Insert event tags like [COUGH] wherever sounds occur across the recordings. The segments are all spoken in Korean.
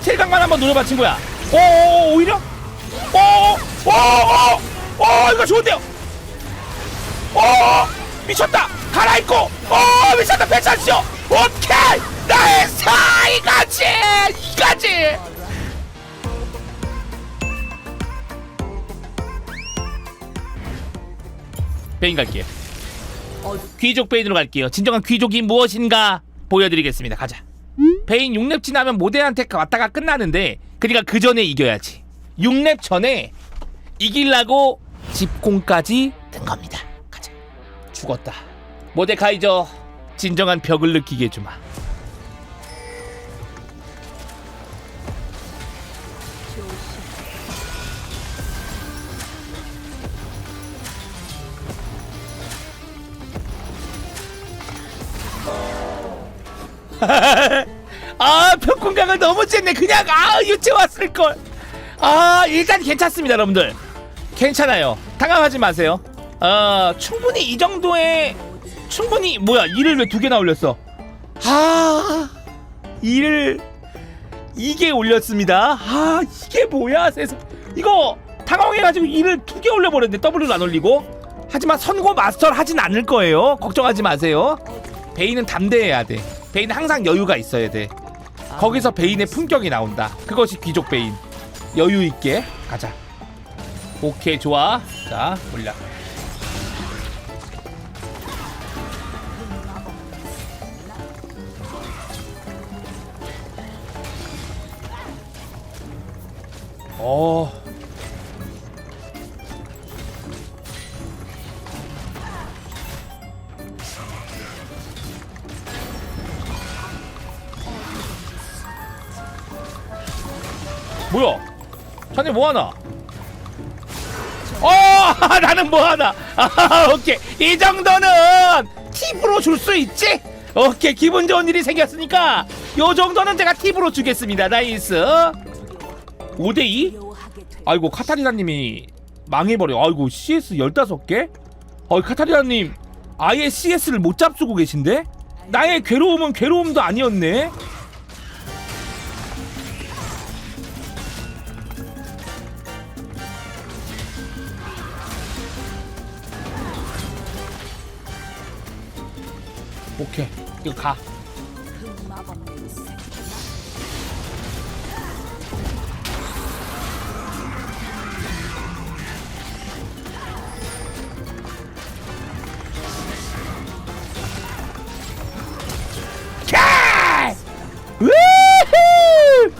스틸강만 한번 노려봐 친구야. 오 오히려? 오오오오 이거 좋은데요? 오 미쳤다. 갈아입고. 오 미쳤다. 괜찮죠. 오케이. 나이스. 이거지. 이거지. 베인 갈게요. 귀족 베인으로 갈게요. 진정한 귀족이 무엇인가 보여드리겠습니다. 가자 베인 6렙 지나면 모델한테 왔다가 끝나는데 그니까 그 전에 이겨야지. 6렙 전에 이길라고 집공까지 든 겁니다. 가자. 죽었다. 모데카이저 진정한 벽을 느끼게 해주마 [LAUGHS] 아 벽공강을 너무 쨌네. 그냥 아 유채 왔을 걸. 아 일단 괜찮습니다 여러분들. 괜찮아요. 당황하지 마세요. 어 충분히 이 정도의 충분히 뭐야 일을 왜두 개나 올렸어? 아 일을 이게 올렸습니다. 아 이게 뭐야 세상. 이거 당황해가지고 일을 두개 올려버렸는데 W를 안 올리고? 하지만 선고 마스터를 하진 않을 거예요. 걱정하지 마세요. 베인은 담대해야 돼 베인은 항상 여유가 있어야 돼. 거기서 베인의 품격이 나온다. 그것이 귀족 베인. 여유 있게 가자. 오케이 좋아. 자 올려. 어 뭐야? 자네 뭐하나? 어 [LAUGHS] 나는 뭐하나? [LAUGHS] 아, 오케이 이 정도는 팁으로 줄 수 있지? 오케이 기분 좋은 일이 생겼으니까 요 정도는 제가 팁으로 주겠습니다 나이스 5대2? 아이고 카타리나님이 망해버려 아이고 CS 15개? 어 카타리나님 아예 CS를 못 잡수고 계신데? 나의 괴로움은 괴로움도 아니었네 이 이거 가 캬! 우후!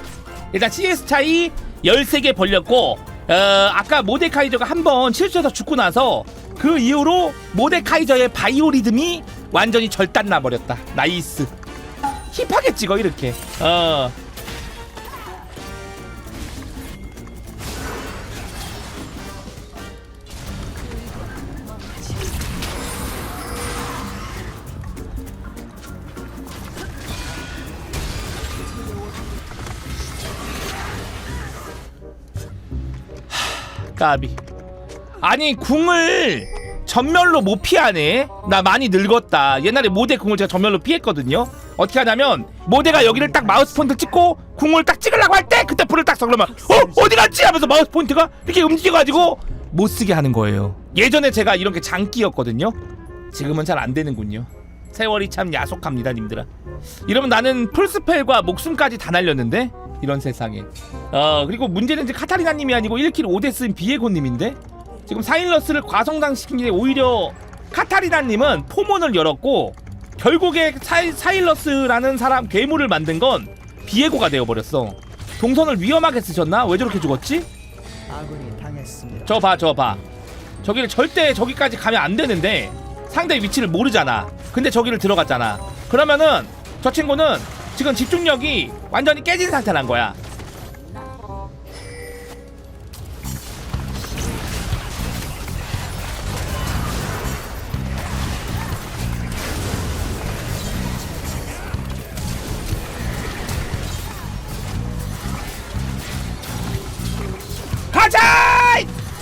일단 CS 차이 13개 벌렸고 어, 아까 모데카이저가 한 번 실수해서 죽고 나서 그 이후로 모데카이저의 바이오리듬이 완전히 절단 나버렸다. 나이스. 힙하게 찍어 이렇게. 어. 까비. 아니 궁을 전멸로 못 피하네. 나 많이 늙었다. 옛날에 모대 궁을 제가 전멸로 피했거든요. 어떻게 하냐면 모대가 여기를 딱 마우스 포인트 찍고 궁을 딱 찍으려고 할 때 그때 불을 딱 써. 그러면 어? 어디 갔지? 하면서 마우스 포인트가 이렇게 움직여가지고 못 쓰게 하는 거예요. 예전에 제가 이런 게 장기였거든요. 지금은 잘 안 되는군요. 세월이 참 야속합니다 님들아. 이러면 나는 풀스펠과 목숨까지 다 날렸는데? 이런 세상에. 어 그리고 문제는 이제 카타리나님이 아니고 1킬 5대 쓴 비에고님인데 지금 사일러스를 과성장시킨 게 오히려 카타리나님은 포몬을 열었고 결국에 사이, 사일러스라는 사람 괴물을 만든 건 비에고가 되어버렸어 동선을 위험하게 쓰셨나? 왜 저렇게 죽었지? 아군이 당했습니다. 저 봐, 저 봐. 저기를 절대 저기까지 가면 안 되는데 상대 위치를 모르잖아. 근데 저기를 들어갔잖아. 그러면은 저 친구는 지금 집중력이 완전히 깨진 상태란 거야.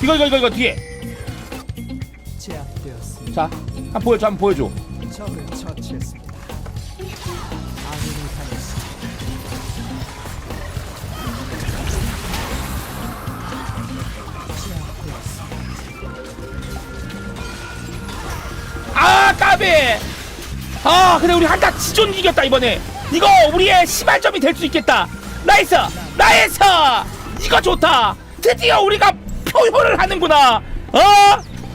이거 이거 이거 이거 뒤에. 제압되었습니다. 자, 한번 보여줘, 한번 보여줘. 적을 처치했습니다. 아군이 당했습니다. 아, 까비. 아, 근데 우리 한타 지존 이겼다 이번에. 이거 우리의 시발점이 될 수 있겠다. 나이스, 나이스. 이거 좋다. 드디어 우리가 표현을 하는구나. 어?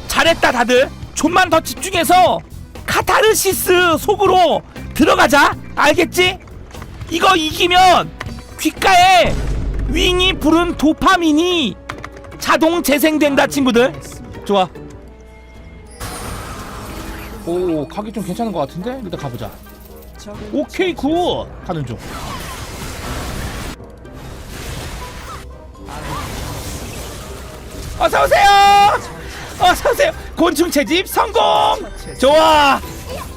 잘했다 다들. 좀만 더 집중해서 카타르시스 속으로 들어가자. 알겠지? 이거 이기면 귓가에 윙이 부른 도파민이 자동 재생된다 친구들. 좋아. 오 가기 좀 괜찮은 것 같은데? 일단 가보자. 오케이 굿. 가는 중 어서 오세요. 어서 오세요. 곤충 채집 성공. 좋아.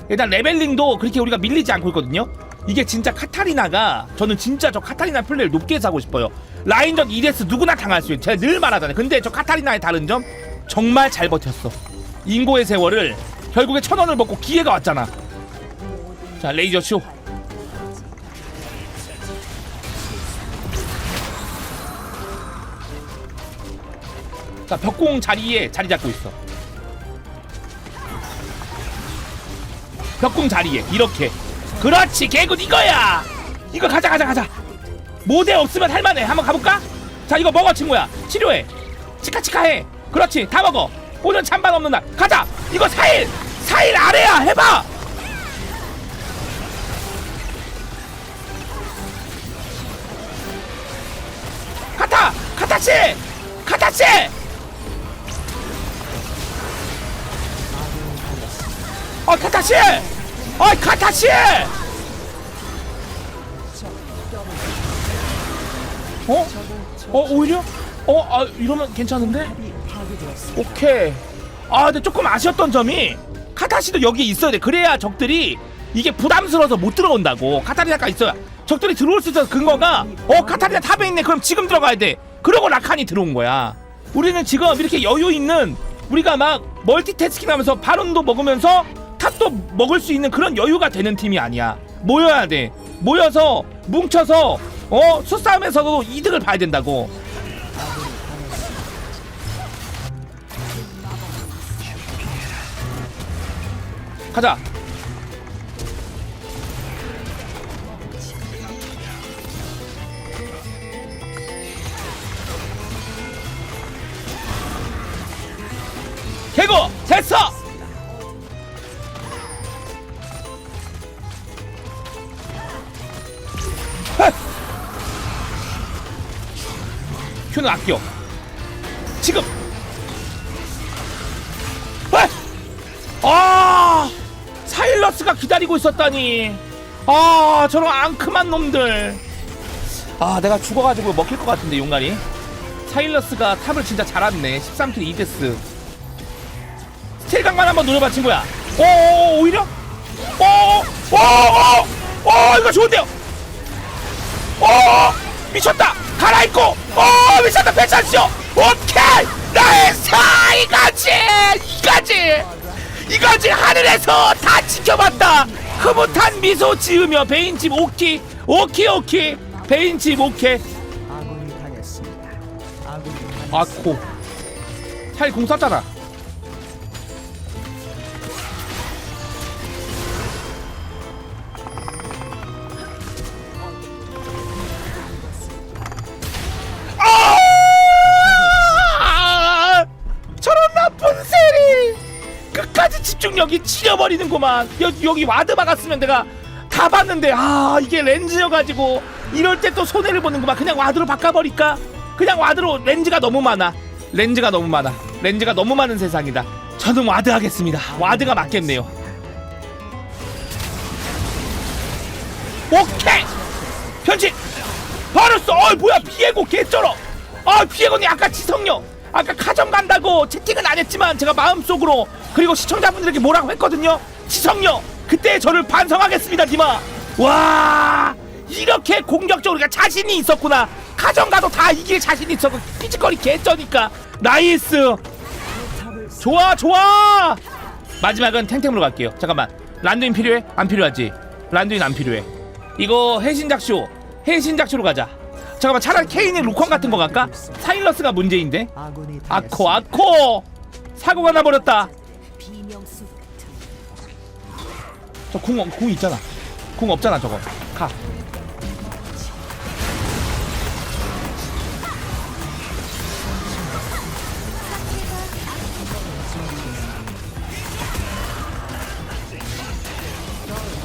일단 레벨링도 그렇게 우리가 밀리지 않고 있거든요. 이게 진짜 카타리나가 저는 진짜 저 카타리나 플레이를 높게 사고 싶어요. 라인전 2데스 누구나 당할 수 있는 제가 늘 말하잖아요. 근데 저 카타리나의 다른 점 정말 잘 버텼어. 인고의 세월을 결국에 천 원을 먹고 기회가 왔잖아. 자 레이저 쇼 자 벽공 자리에 자리 잡고 있어. 벽공 자리에 이렇게. 그렇지 개굿 이거야! 이거 가자 가자 가자. 모대 없으면 할만해. 한번 가볼까? 자 이거 먹어 친구야. 치료해. 치카치카해. 그렇지 다 먹어. 오늘 찬반 없는 날. 가자! 이거 4일! 4일 아래야 해봐! 카타! 카타치! 카타치 어 카타치 어 카타치 어? 어 오히려? 어? 아 이러면 괜찮은데? 오케이 아 근데 조금 아쉬웠던 점이 카타시도 여기 있어야 돼 그래야 적들이 이게 부담스러워서 못 들어온다고 카타리나가 있어야 적들이 들어올 수 있어서 근거가 어 카타리나 탑에 있네 그럼 지금 들어가야 돼 그러고 라칸이 들어온 거야 우리는 지금 이렇게 여유 있는 우리가 막 멀티태스킹 하면서 바론도 먹으면서 탑도 먹을 수 있는 그런 여유가 되는 팀이 아니야. 모여야 돼. 모여서 뭉쳐서 어 수싸움에서도 이득을 봐야 된다고. 가자. 큐는 아껴. 지금. 헷! 아! 사일러스가 기다리고 있었다니. 아 저런 앙큼한 놈들. 아 내가 죽어가지고 먹힐 것 같은데 용가리 사일러스가 탑을 진짜 잘았네. 13킬 2데스. 스틸 강만 한번 노려봐 친구야. 오 오히려? 오오오오 이거 좋은데요? 오 미쳤다! 갈아입고! 오 미쳤다! 배찬쇼 오케이! 나이스! 이거지! 이거지! 이거지! 하늘에서 다 지켜봤다! 흐뭇한 미소 지으며 베인집 오키 오키 오키! 베인집 오케 아코 차이 공 쐈잖아 아! 집중력이 치려버리는구만. 여기, 여기 와드 박았으면 내가 다 봤는데 아 이게 렌즈여가지고 이럴 때 또 손해를 보는구만. 그냥 와드로 바꿔버릴까? 그냥 와드로 렌즈가 너무 많아. 렌즈가 너무 많아. 렌즈가 너무 많은 세상이다. 저는 와드 하겠습니다. 와드가 맞겠네요. 오케이! 변신! 바로 써 어이 뭐야! 비에고 개쩔어! 아 비에고는 아까 지성력 아까 가정 간다고 채팅은 안 했지만 제가 마음속으로 그리고 시청자분들에게 뭐라고 했거든요. 지성력 그때 저를 반성하겠습니다 니마. 와 이렇게 공격적으로 그러니까 자신이 있었구나. 가정 가도 다 이길 자신이 있었고 피지컬이 개쩌니까. 나이스. 좋아 좋아. 마지막은 탱탱으로 갈게요. 잠깐만. 란두인 필요해? 안 필요하지. 란두인 안 필요해. 이거 해신작쇼. 해신작쇼로 가자 잠깐만 차라리 케인의 루컨 같은 거 갈까? 사일러스가 문제인데 아코. 아코 사고가 나버렸다 비명수 같은 저궁 궁 있잖아 궁 없잖아 저거 가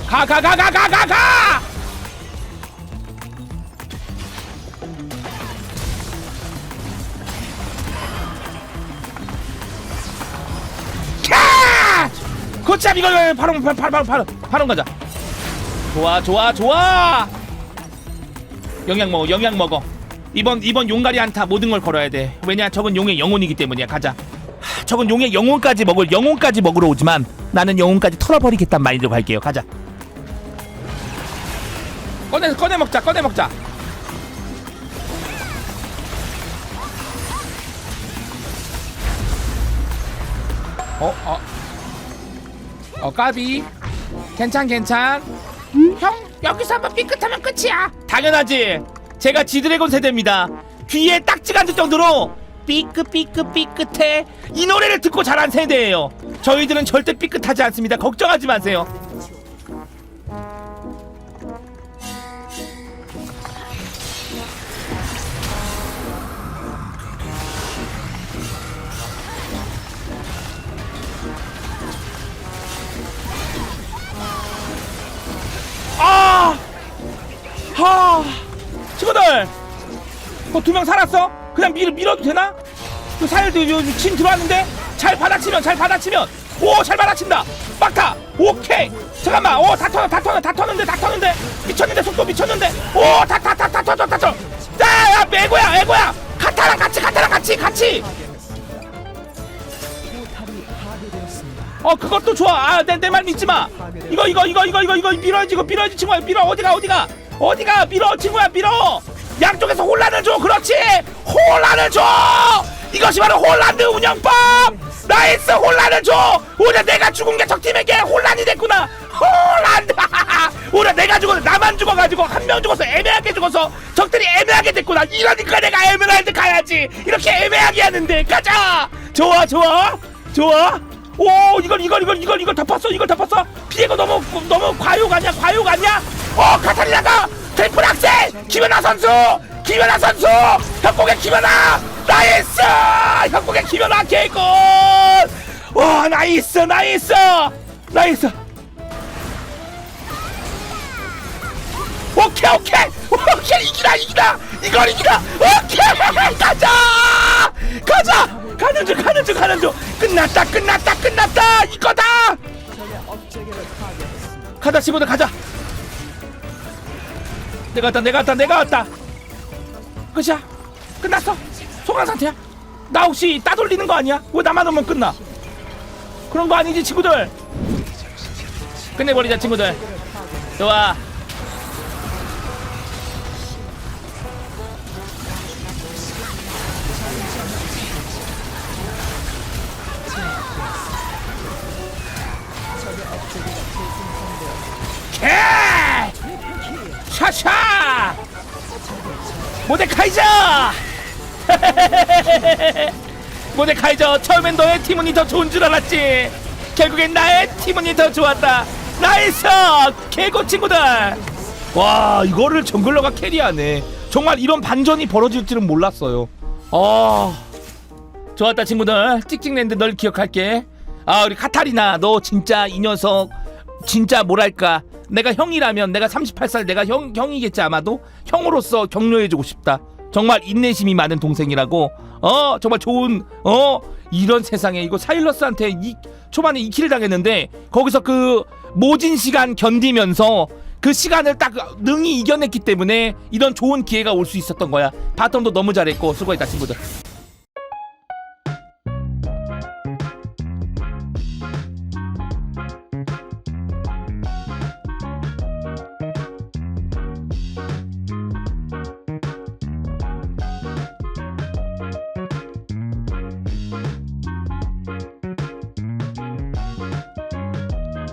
가, 가, 가, 가, 가, 가, 가! 참 이거 이거 바로 바로 바로 바로 바로 가자. 좋아 좋아 좋아. 영양 먹어 영양 먹어. 이번 이번 용가리 안타 모든 걸 걸어야 돼. 왜냐 저건 용의 영혼이기 때문이야. 가자. 하, 저건 용의 영혼까지 먹을 영혼까지 먹으러 오지만 나는 영혼까지 털어버리겠단 마인드로 갈게요. 가자. 꺼내 꺼내 먹자 꺼내 먹자. 어 어. 어 까비. 괜찮 괜찮. 형 여기서 한번 삐끗하면 끝이야. 당연하지. 제가 지드래곤 세대입니다. 귀에 딱지가 앉을 정도로 삐끗 삐끗 삐끗해. 이 노래를 듣고 자란 세대예요. 저희들은 절대 삐끗하지 않습니다. 걱정하지 마세요 하! 친구들! 그 두 명 살았어? 그냥 밀, 밀어도 되나? 그 사일도 요침 들어왔는데? 잘 받아치면, 잘 받아치면! 오, 잘 받아친다! 막타! 오케이! 잠깐만! 오, 다 터져, 다 터는데, 다 터는데! 미쳤는데, 속도 미쳤는데! 오, 다, 다, 다, 다 터져, 다 터져! 야, 야, 애고야, 애고야! 카타랑 같이, 카타랑 같이, 같이! 어 그것도 좋아 아내 내말 믿지 마 이거 이거 이거 이거 이거 이거 밀어야지 이거 밀어야지 친구야 밀어 어디가 어디가 어디가 밀어? 친구야 밀어! 양쪽에서 혼란을 줘! 그렇지! 혼란을 줘! 이것이 바로 혼란드 운영법! 나이스! 혼란을 줘! 오늘 내가 죽은 게 적팀에게 혼란이 됐구나! 혼란드! [LAUGHS] 오늘 내가 죽어서 나만 죽어가지고 한 명 죽어서 애매하게 죽어서 적들이 애매하게 됐구나! 이러니까 내가 에메랄드 가야지! 이렇게 애매하게 하는데! 가자! 좋아 좋아! 좋아 오 이걸 이걸 이걸 이걸 이걸 덮었어 이걸 덮었어. 피해가 너무 너무 과욕 아니야 과욕 아니야? 어 카타리나가 트리플 악셀! 김연아 선수! 김연아 선수! 협곡의 김연아! 나이스! 협곡의 김연아 개골 와 나이스 나이스! 나이스! 오케이 오케이! 오케이 이기다 이기다! 이걸 이기다! 오케이 [LAUGHS] 가자 가는 중 가는 중 가는 중. 끝났다 끝났다 끝났다. 이거다. 가자 친구들 가자. 내가 왔다 내가 왔다 내가 왔다. 끝이야. 끝났어. 소강 상태야. 나 혹시 따돌리는 거 아니야? 왜 나만 오면 끝나? 그런 거 아니지 친구들? 끝내버리자 친구들. 좋아 모데카이저! [LAUGHS] 모데카이저 처음엔 너의 팀원이 더 좋은 줄 알았지. 결국엔 나의 팀원이 더 좋았다. 나이스 개고 친구들! 와 이거를 정글러가 캐리하네. 정말 이런 반전이 벌어질 줄은 몰랐어요. 어 좋았다 친구들. 찍찍랜드 널 기억할게. 아 우리 카타리나 너 진짜 이 녀석 진짜 뭐랄까? 내가 형이라면 내가 38살 내가 형 형이겠지 아마도 형으로서 격려해주고 싶다. 정말 인내심이 많은 동생이라고. 어 정말 좋은 어 이런 세상에 이거 사일러스한테 이 초반에 2킬을 당했는데 거기서 그 모진 시간 견디면서 그 시간을 딱 능히 이겨냈기 때문에 이런 좋은 기회가 올 수 있었던 거야. 바텀도 너무 잘했고 수고했다 친구들